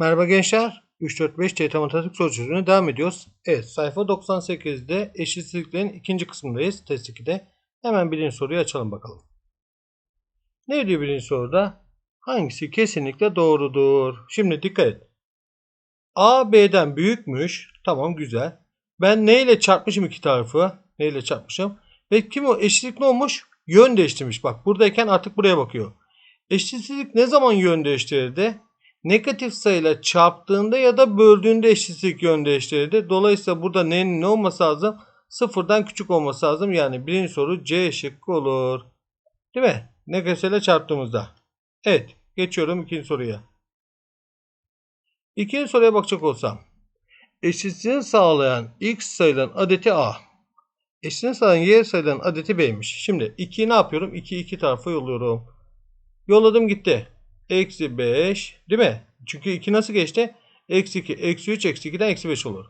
Merhaba gençler. 3-4-5 TYT Matematik soru çözümüne devam ediyoruz. Evet sayfa 98'de eşitsizliklerin ikinci kısmındayız. Test 2'de. Hemen birinci soruyu açalım bakalım. Ne diyor birinci soruda? Hangisi kesinlikle doğrudur? Şimdi dikkat et. A B'den büyükmüş. Tamam güzel. Ben ne ile çarpmışım iki tarafı? Ne ile çarpmışım? Ve kim o? Eşitlik ne olmuş? Yön değiştirmiş. Bak buradayken artık buraya bakıyor. Eşitsizlik ne zaman yön değiştirildi? Negatif sayıyla çarptığında ya da böldüğünde eşitsizlik yön değiştirildi. Dolayısıyla burada neyin ne olması lazım? Sıfırdan küçük olması lazım. Yani birinci soru C şıkkı olur. Değil mi? Negatif sayıyla çarptığımızda. Evet. Geçiyorum ikinci soruya. İkinci soruya bakacak olsam. Eşitsizliğini sağlayan x sayılan adeti a. Eşitsizliğini sağlayan y sayılan adeti b'ymiş. Şimdi 2'yi ne yapıyorum? 2'yi iki tarafa yolluyorum. Yolladım gitti. Eksi 5 değil mi? Çünkü 2 nasıl geçti? Eksi 2, eksi 3, eksi 2'den eksi 5 olur.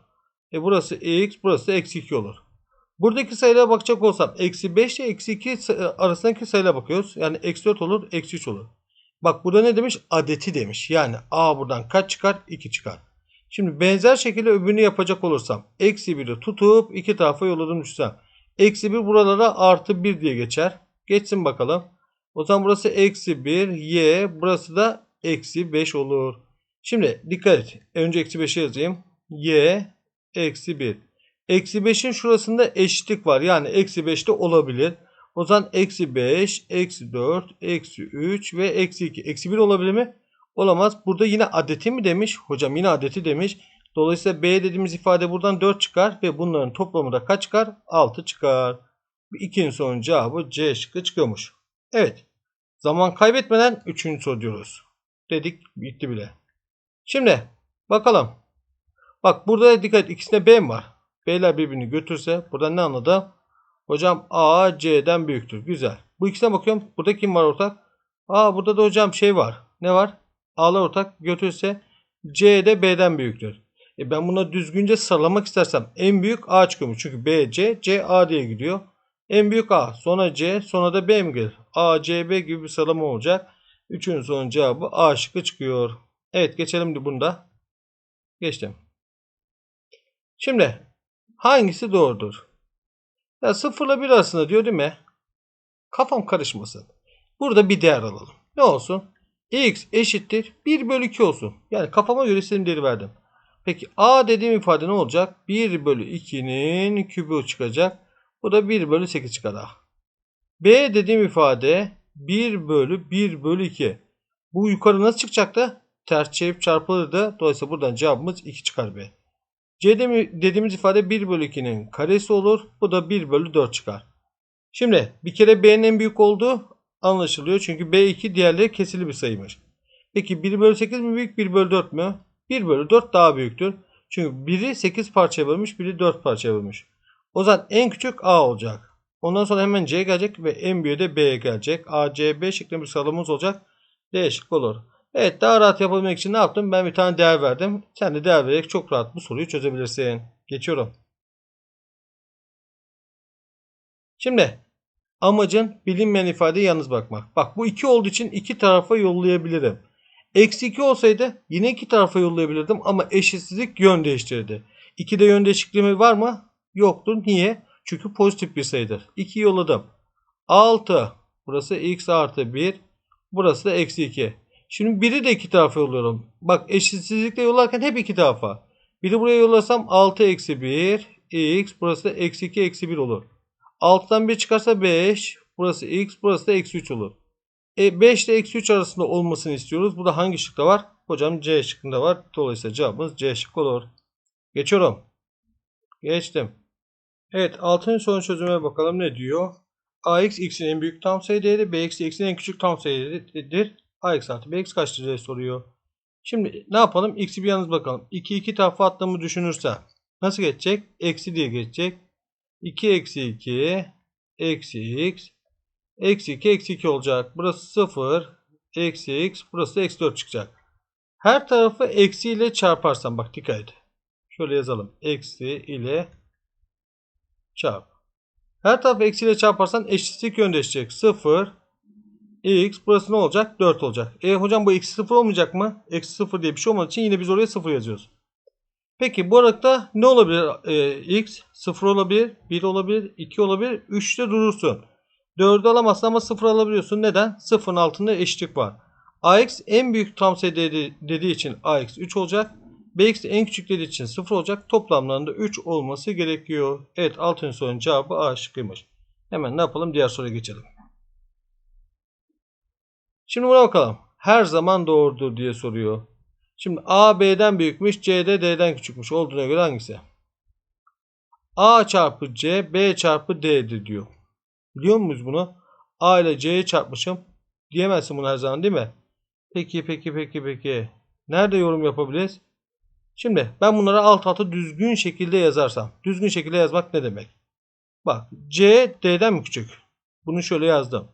E burası x, burası da eksi 2 olur. Buradaki sayılara bakacak olsam eksi 5 ile eksi 2 arasındaki sayılara bakıyoruz. Yani eksi 4 olur, eksi 3 olur. Bak burada ne demiş? Adeti demiş. Yani a buradan kaç çıkar? 2 çıkar. Şimdi benzer şekilde öbürünü yapacak olursam eksi 1'i tutup iki tarafa yolladım düşünsem. Eksi 1 buralara artı 1 diye geçer. Geçsin bakalım. O zaman burası eksi 1 y burası da eksi 5 olur. Şimdi dikkat et. Önce eksi 5'i yazayım. y eksi 1. Eksi 5'in şurasında eşitlik var. Yani eksi 5 de olabilir. O zaman eksi 5, eksi 4, eksi 3 ve eksi 2. Eksi 1 olabilir mi? Olamaz. Burada yine adeti mi demiş? Hocam yine adeti demiş. Dolayısıyla B dediğimiz ifade buradan 4 çıkar ve bunların toplamı da kaç çıkar? 6 çıkar. İkinci sorunun cevabı C şıkkı çıkıyormuş. Evet. Zaman kaybetmeden 3. soru diyoruz. Dedik bitti bile. Şimdi bakalım. Bak burada dikkat et. ikisinde B var? B'ler birbirini götürse burada ne anladı? Hocam A C'den büyüktür. Güzel. Bu ikisine bakıyorum. Burada kim var ortak? Aa burada da hocam şey var. Ne var? A'lar ortak götürse C de B'den büyüktür. E ben buna düzgünce sıralamak istersem en büyük A çıkıyormuş. Çünkü B, C, C, A diye gidiyor. En büyük A, sonra C, sonra da B mi gelir? A, C, B gibi bir sıralama olacak. Üçüncü sorunun cevabı A şıkkı çıkıyor. Evet geçelim bunda. Geçtim. Şimdi hangisi doğrudur? Ya 0 ile 1 arasında diyor değil mi? Kafam karışmasın. Burada bir değer alalım. Ne olsun? x eşittir 1 bölü 2 olsun. Yani kafama göre istediğim değeri verdim. Peki a dediğim ifade ne olacak? 1 bölü 2'nin kübü çıkacak. Bu da 1 bölü 8 çıkar a. b dediğim ifade 1 bölü 1 bölü 2. Bu yukarı nasıl çıkacaktı? Ters çevirip çarpılırdı. Dolayısıyla buradan cevabımız 2 çıkar b. C dediğimiz ifade 1 bölü 2'nin karesi olur. Bu da 1 bölü 4 çıkar. Şimdi bir kere B'nin en büyük olduğu anlaşılıyor. Çünkü B2 diğerleri kesili bir sayıymış. Peki 1 bölü 8 mi büyük 1 bölü 4 mü? 1 bölü 4 daha büyüktür. Çünkü biri 8 parçaya bölmüş biri 4 parçaya bölmüş. O zaman en küçük A olacak. Ondan sonra hemen C gelecek ve en büyüğü de B'ye gelecek. A, C, B şeklinde bir sıralamamız olacak. D şık olur. Evet daha rahat yapabilmek için ne yaptım? Ben bir tane değer verdim. Sen de değer vererek çok rahat bu soruyu çözebilirsin. Geçiyorum. Şimdi amacın bilinmeyen ifadeyi yalnız bırakmak. Bak bu 2 olduğu için iki tarafa yollayabilirim. Eksi 2 olsaydı yine iki tarafa yollayabilirdim ama eşitsizlik yön değiştirdi. 2'de yön değişikliği var mı? Yoktur. Niye? Çünkü pozitif bir sayıdır. 2 yolladım. 6. Burası x artı 1. Burası da eksi 2. Şimdi biri de iki tarafa yolluyorum. Bak eşitsizlikle yollarken hep iki tarafa. Biri buraya yollasam 6 eksi 1 x burası da eksi 2 eksi 1 olur. 6'dan 1 çıkarsa 5 burası x burası da eksi 3 olur. E 5 ile eksi 3 arasında olmasını istiyoruz. Bu da hangi şıkta var? Hocam C şıkkında var. Dolayısıyla cevabımız C şık olur. Geçiyorum. Geçtim. Evet 6. sorun çözüme bakalım ne diyor? ax x'in en büyük tam sayı değeri bx x'in en küçük tam sayı değeridir. ax artı bx kaçtır diye soruyor. Şimdi ne yapalım? X'i bir yalnız bakalım. 2 2 tarafa attığımı düşünürse nasıl geçecek? Eksi diye geçecek. 2 eksi 2 eksi x eksi 2 eksi 2 olacak. Burası 0 eksi x burası da eksi 4 çıkacak. Her tarafı eksi ile çarparsam bak dikkat et. Şöyle yazalım. Eksi ile çarp. Her tarafı eksi ile çarparsan eşitlik yöndeşecek. 0 x burası ne olacak? 4 olacak. E hocam bu eksi 0 olmayacak mı? Eksi 0 diye bir şey olmadığı için yine biz oraya 0 yazıyoruz. Peki bu aralıkta ne olabilir? E, x 0 olabilir, 1 olabilir, 2 olabilir, 3'te durursun. 4'ü alamazsın ama 0 alabiliyorsun. Neden? 0'ın altında eşitlik var. ax en büyük tam sayı dedi, dediği için ax 3 olacak. Bx en küçük dediği için 0 olacak. Toplamlarında 3 olması gerekiyor. Evet 6. sorunun cevabı A şıkkıymış. Hemen ne yapalım? Diğer soruya geçelim. Şimdi buna bakalım. Her zaman doğrudur diye soruyor. Şimdi A B'den büyükmüş, C de D'den küçükmüş olduğuna göre hangisi? A çarpı C, B çarpı D'dir diyor. Biliyor muyuz bunu? A ile C'yi çarpmışım. Diyemezsin bunu her zaman değil mi? Peki peki peki peki. Nerede yorum yapabiliriz? Şimdi ben bunları alt alta düzgün şekilde yazarsam. Düzgün şekilde yazmak ne demek? Bak C D'den mi küçük? Bunu şöyle yazdım.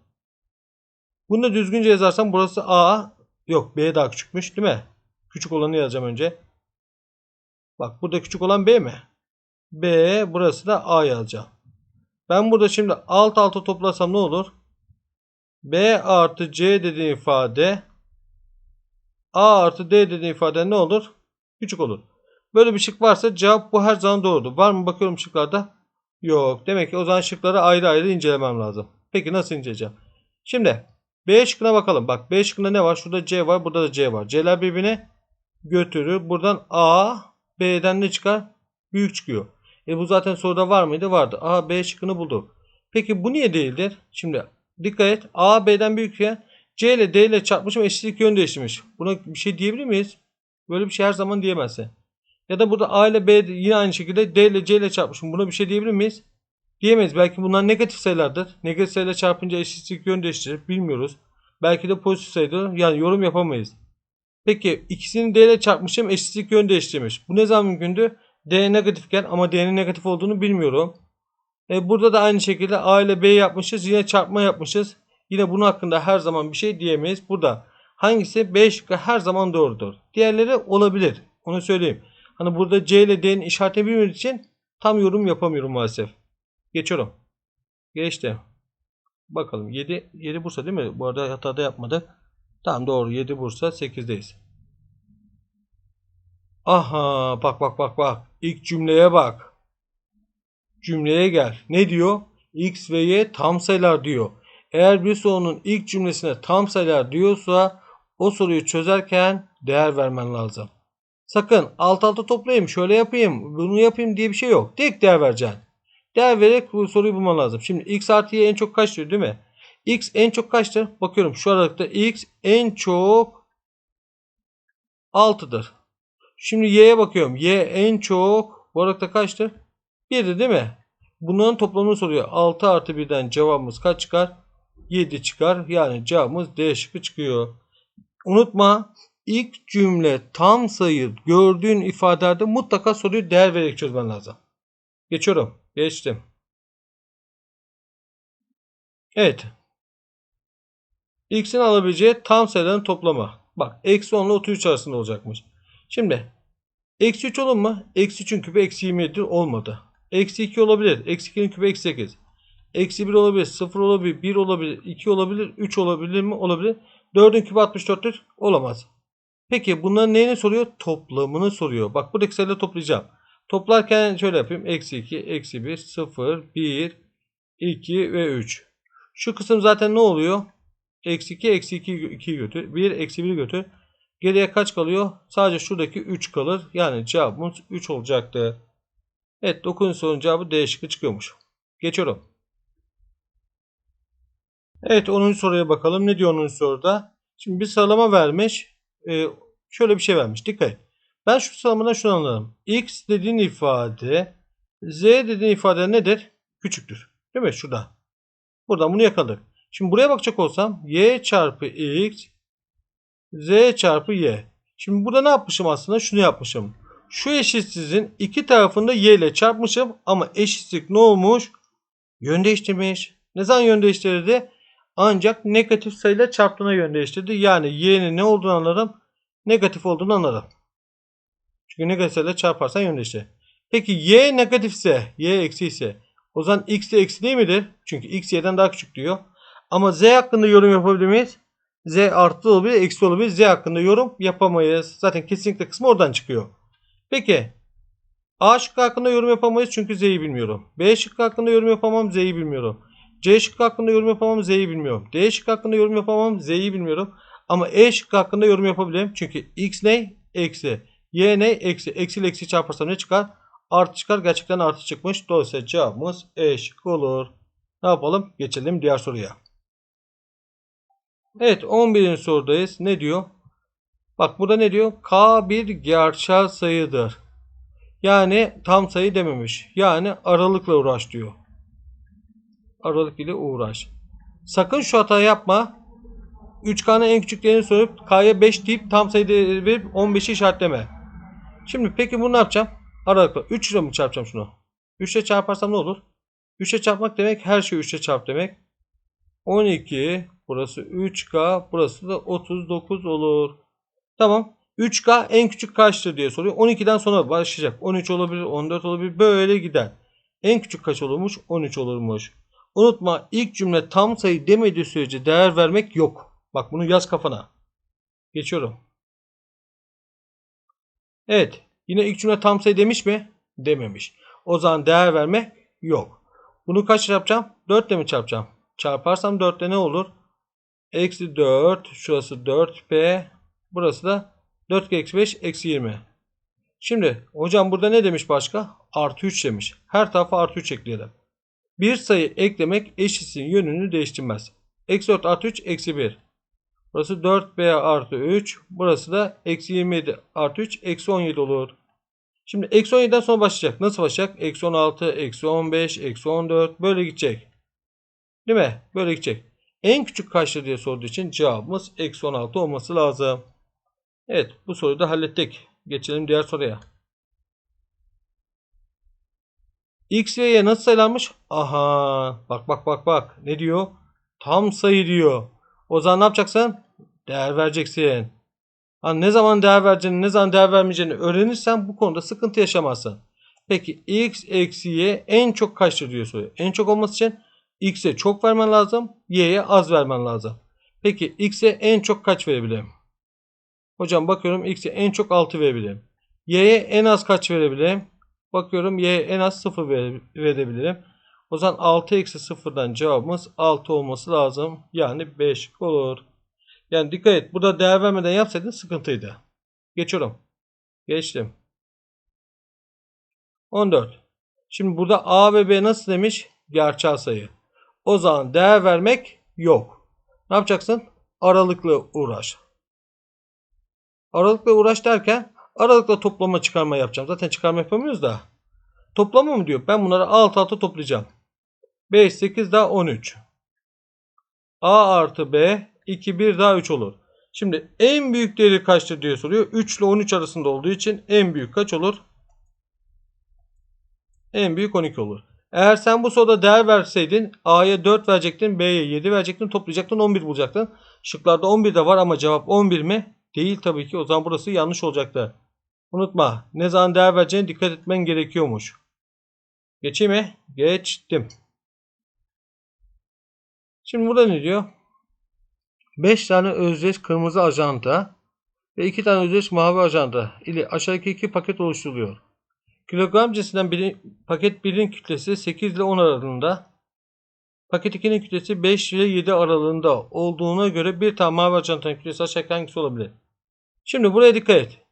Bunu da düzgünce yazarsam burası A. Yok B daha küçükmüş değil mi? Küçük olanı yazacağım önce. Bak burada küçük olan B mi? B burası da A yazacağım. Ben burada şimdi alt alta toplasam ne olur? B artı C dediğim ifade A artı D dediğim ifade ne olur? Küçük olur. Böyle bir şık varsa cevap bu her zaman doğrudur. Var mı bakıyorum şıklarda? Yok. Demek ki o zaman şıkları ayrı ayrı incelemem lazım. Peki nasıl inceleyeceğim? Şimdi B şıkkına bakalım. Bak B şıkkında ne var? Şurada C var. Burada da C var. C'ler birbirine götürür. Buradan A B'den ne çıkar? Büyük çıkıyor. E bu zaten soruda var mıydı? Vardı. A B şıkkını bulduk. Peki bu niye değildir? Şimdi dikkat et. A B'den büyükken C ile D ile çarpmışım eşitlik yön değiştirmiş. Buna bir şey diyebilir miyiz? Böyle bir şey her zaman diyemezsin. Ya da burada A ile B yine aynı şekilde D ile C ile çarpmışım. Buna bir şey diyebilir miyiz? Diyemeyiz. Belki bunlar negatif sayılardır. Negatif sayıyla çarpınca eşitlik yön değiştirir. Bilmiyoruz. Belki de pozitif sayıdır. Yani yorum yapamayız. Peki ikisini D ile çarpmışım eşitlik yön değiştirmiş. Bu ne zaman mümkündü? D negatifken ama D'nin negatif olduğunu bilmiyorum. E burada da aynı şekilde A ile B yapmışız. Yine çarpma yapmışız. Yine bunun hakkında her zaman bir şey diyemeyiz. Burada hangisi B şıkkı her zaman doğrudur. Diğerleri olabilir. Onu söyleyeyim. Hani burada C ile D'nin işaretini bilmediği için tam yorum yapamıyorum maalesef. Geçiyorum. Geçti. Bakalım 7 7 Bursa değil mi? Bu arada hatada yapmadık. Tamam doğru 7 Bursa 8'deyiz. Aha bak bak bak bak. İlk cümleye bak. Cümleye gel. Ne diyor? X ve Y tam sayılar diyor. Eğer bir sorunun ilk cümlesine tam sayılar diyorsa o soruyu çözerken değer vermen lazım. Sakın alt alta toplayayım, şöyle yapayım, bunu yapayım diye bir şey yok. Tek değer vereceksin. Değer vererek bu soruyu bulman lazım. Şimdi x artı y en çok kaç diyor değil mi? x en çok kaçtır? Bakıyorum şu aralıkta x en çok 6'dır. Şimdi y'ye bakıyorum. y en çok bu aralıkta kaçtır? 1'dir değil mi? Bunların toplamını soruyor. 6 artı 1'den cevabımız kaç çıkar? 7 çıkar. Yani cevabımız D şıkkı çıkıyor. Unutma ilk cümle tam sayı gördüğün ifadelerde mutlaka soruyu değer vererek çözmen lazım. Geçiyorum. Geçtim. Evet. X'in alabileceği tam sayıların toplamı. Bak eksi 10 ile 33 arasında olacakmış. Şimdi eksi 3 olur mu? Eksi 3'ün küpü eksi 27 olmadı. Eksi 2 olabilir. Eksi 2'nin küpü eksi 8. Eksi 1 olabilir. 0 olabilir. 1 olabilir. 2 olabilir. 3 olabilir mi? Olabilir. 4'ün küpü 64'tür. Olamaz. Peki bunların neyini soruyor? Toplamını soruyor. Bak buradaki sayıları toplayacağım. Toplarken şöyle yapayım. Eksi 2, eksi 1, 0, 1, 2 ve 3. Şu kısım zaten ne oluyor? Eksi 2, eksi 2, 2 götür. 1, eksi 1 götür. Geriye kaç kalıyor? Sadece şuradaki 3 kalır. Yani cevabımız 3 olacaktı. Evet 9. sorunun cevabı D şıkkı çıkıyormuş. Geçiyorum. Evet 10. soruya bakalım. Ne diyor 10. soruda? Şimdi bir sıralama vermiş. Ee, şöyle bir şey vermiş. Dikkat et. Ben şu sıralamadan şunu anladım. X dediğin ifade Z dediğin ifade nedir? Küçüktür. Değil mi? Şurada. Buradan bunu yakaladık. Şimdi buraya bakacak olsam Y çarpı X Z çarpı Y. Şimdi burada ne yapmışım aslında? Şunu yapmışım. Şu eşitsizin iki tarafında Y ile çarpmışım ama eşitlik ne olmuş? Yön değiştirmiş. Ne zaman yön değiştirdi? Ancak negatif sayıyla çarptığına yön değiştirdi. Yani y'nin ne olduğunu anlarım. Negatif olduğunu anlarım. Çünkü negatif sayıyla çarparsan yön değiştirir. Peki y negatifse, y eksi ise o zaman x de eksi değil midir? Çünkü x y'den daha küçük diyor. Ama Z hakkında yorum yapabilir miyiz? Z artı olabilir, eksi olabilir. Z hakkında yorum yapamayız. Zaten kesinlikle kısmı oradan çıkıyor. Peki. A şıkkı hakkında yorum yapamayız çünkü Z'yi bilmiyorum. B şıkkı hakkında yorum yapamam, Z'yi bilmiyorum. C şıkkı hakkında yorum yapamam, Z'yi bilmiyorum. D şıkkı hakkında yorum yapamam, Z'yi bilmiyorum. Ama E şıkkı hakkında yorum yapabilirim. Çünkü X ne? Eksi. Y ne? Eksi. Eksi ile eksi çarparsam ne çıkar? Artı çıkar. Gerçekten artı çıkmış. Dolayısıyla cevabımız E şıkkı olur. Ne yapalım? Geçelim diğer soruya. Evet 11. sorudayız. Ne diyor? Bak burada ne diyor? K bir gerçel sayıdır. Yani tam sayı dememiş. Yani aralıkla uğraş diyor. Aralık ile uğraş. Sakın şu hatayı yapma. 3K'nın en küçük değerini sorup K'ya 5 deyip tam sayı değeri verip 15'i işaretleme. Şimdi peki bunu ne yapacağım? Aralıkla 3 ile mi çarpacağım şunu? 3 ile çarparsam ne olur? 3 ile çarpmak demek her şey 3 ile çarp demek. 12 burası 3K burası da 39 olur. Tamam. 3K en küçük kaçtır diye soruyor. 12'den sonra başlayacak. 13 olabilir, 14 olabilir. Böyle gider. En küçük kaç olurmuş? 13 olurmuş. Unutma ilk cümle tam sayı demediği sürece değer vermek yok. Bak bunu yaz kafana. Geçiyorum. Evet. Yine ilk cümle tam sayı demiş mi? Dememiş. O zaman değer verme yok. Bunu kaç yapacağım? 4 ile mi çarpacağım? Çarparsam 4 ile ne olur? Eksi 4. Şurası 4P. Burası da 4 eksi 5 eksi 20. Şimdi hocam burada ne demiş başka? Artı 3 demiş. Her tarafa artı 3 ekleyelim. Bir sayı eklemek eşitsin yönünü değiştirmez. Eksi 4 artı 3 eksi 1. Burası 4b artı 3. Burası da eksi 27 artı 3 eksi 17 olur. Şimdi eksi 17'den sonra başlayacak. Nasıl başlayacak? Eksi 16, eksi 15, eksi 14 böyle gidecek. Değil mi? Böyle gidecek. En küçük kaçtır diye sorduğu için cevabımız eksi 16 olması lazım. Evet bu soruyu da hallettik. Geçelim diğer soruya. X ve Y nasıl sayılanmış? Aha bak bak bak bak ne diyor? Tam sayı diyor. O zaman ne yapacaksın? Değer vereceksin. Ha, ne zaman değer vereceğini, ne zaman değer vermeyeceğini öğrenirsen bu konuda sıkıntı yaşamazsın. Peki x eksi y en çok kaçtır diyor soruyor. En çok olması için x'e çok vermen lazım, y'ye az vermen lazım. Peki x'e en çok kaç verebilirim? Hocam bakıyorum x'e en çok 6 verebilirim. y'ye en az kaç verebilirim? Bakıyorum y'ye en az 0 verebilirim. O zaman 6 eksi 0'dan cevabımız 6 olması lazım. Yani 5 olur. Yani dikkat et. Burada değer vermeden yapsaydın sıkıntıydı. Geçiyorum. Geçtim. 14. Şimdi burada A ve B nasıl demiş? Gerçel sayı. O zaman değer vermek yok. Ne yapacaksın? Aralıklı uğraş. Aralıklı uğraş derken aralıkla toplama çıkarma yapacağım. Zaten çıkarma yapamıyoruz da. Toplama mı diyor? Ben bunları alt alta toplayacağım. 5, 8 daha 13. A artı B 2, 1 daha 3 olur. Şimdi en büyük değeri kaçtır diye soruyor. 3 ile 13 arasında olduğu için en büyük kaç olur? En büyük 12 olur. Eğer sen bu soruda değer verseydin A'ya 4 verecektin, B'ye 7 verecektin, toplayacaktın 11 bulacaktın. Şıklarda 11 de var ama cevap 11 mi? Değil tabii ki. O zaman burası yanlış olacaktı. Unutma. Ne zaman değer vereceğine dikkat etmen gerekiyormuş. Geçeyim mi? Geçtim. Şimdi burada ne diyor? 5 tane özdeş kırmızı ajanta ve 2 tane özdeş mavi ajanta ile aşağıdaki iki paket oluşturuluyor. Kilogram cinsinden biri, paket 1'in kütlesi 8 ile 10 aralığında, paket 2'nin kütlesi 5 ile 7 aralığında olduğuna göre bir tane mavi ajantanın kütlesi aşağıdaki hangisi olabilir? Şimdi buraya dikkat et.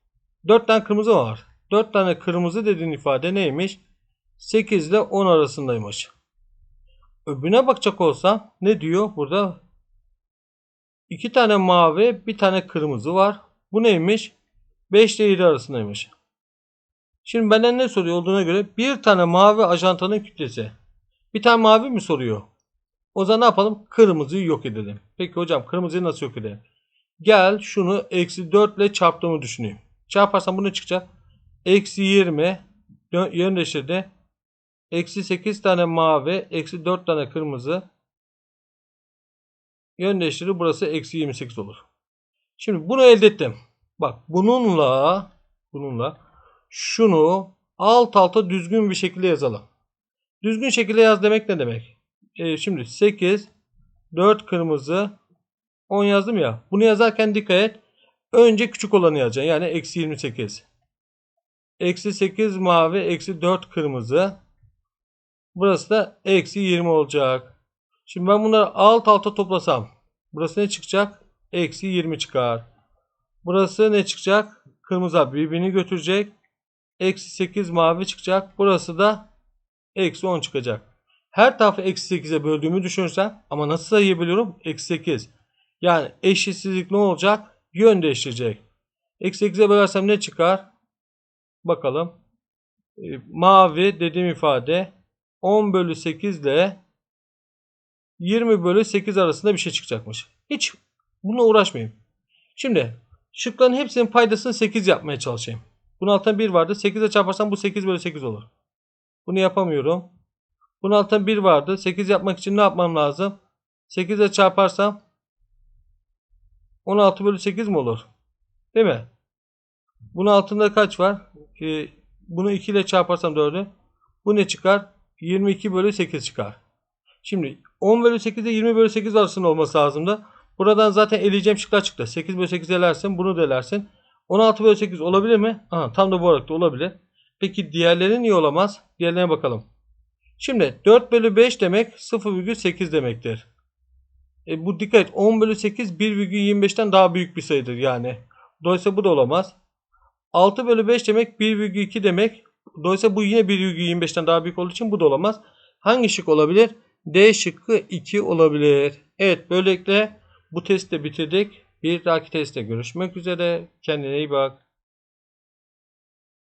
4 tane kırmızı var. 4 tane kırmızı dediğin ifade neymiş? 8 ile 10 arasındaymış. Öbürüne bakacak olsam ne diyor? Burada iki tane mavi bir tane kırmızı var. Bu neymiş? 5 ile 7 arasındaymış. Şimdi benden ne soruyor olduğuna göre bir tane mavi ajantanın kütlesi. Bir tane mavi mi soruyor? O zaman ne yapalım? Kırmızıyı yok edelim. Peki hocam kırmızıyı nasıl yok edelim? Gel şunu eksi 4 ile çarptığımı düşüneyim. Çarparsam bu ne çıkacak? Eksi 20 yön değiştirdi. Eksi 8 tane mavi. Eksi 4 tane kırmızı. Yön değiştirir. Burası eksi 28 olur. Şimdi bunu elde ettim. Bak bununla bununla şunu alt alta düzgün bir şekilde yazalım. Düzgün şekilde yaz demek ne demek? E, şimdi 8 4 kırmızı 10 yazdım ya. Bunu yazarken dikkat et. Önce küçük olanı yazacaksın. Yani eksi 28. Eksi 8 mavi. Eksi 4 kırmızı. Burası da eksi 20 olacak. Şimdi ben bunları alt alta toplasam. Burası ne çıkacak? Eksi 20 çıkar. Burası ne çıkacak? Kırmızı birbirini götürecek. Eksi 8 mavi çıkacak. Burası da eksi 10 çıkacak. Her tarafı eksi 8'e böldüğümü düşünürsen ama nasıl sayabiliyorum? Eksi 8. Yani eşitsizlik ne olacak? Yön değiştirecek. Eksi 8'e bölersem ne çıkar? Bakalım. E, mavi dediğim ifade 10 bölü 8 ile 20 bölü 8 arasında bir şey çıkacakmış. Hiç bununla uğraşmayayım. Şimdi şıkların hepsinin paydasını 8 yapmaya çalışayım. Bunun altında 1 vardı. 8'e çarparsam bu 8 bölü 8 olur. Bunu yapamıyorum. Bunun altında 1 vardı. 8 yapmak için ne yapmam lazım? 8'e çarparsam 16 bölü 8 mi olur? Değil mi? Bunun altında kaç var? Ee, bunu 2 ile çarparsam 4'ü. Bu ne çıkar? 22 bölü 8 çıkar. Şimdi 10 bölü 8 ile 20 bölü 8 arasında olması lazımdı. Buradan zaten eleyeceğim şıklar çıktı. 8 bölü 8 elersin. Bunu da elersin. 16 bölü 8 olabilir mi? Aha, tam da bu aralıkta olabilir. Peki diğerleri niye olamaz? Diğerlerine bakalım. Şimdi 4 bölü 5 demek 0,8 demektir. E bu dikkat et 10 bölü 8 1,25'ten daha büyük bir sayıdır yani. Dolayısıyla bu da olamaz. 6 bölü 5 demek 1,2 demek. Dolayısıyla bu yine 1,25'ten daha büyük olduğu için bu da olamaz. Hangi şık olabilir? D şıkkı 2 olabilir. Evet böylelikle bu testi de bitirdik. Bir dahaki testte görüşmek üzere. Kendine iyi bak.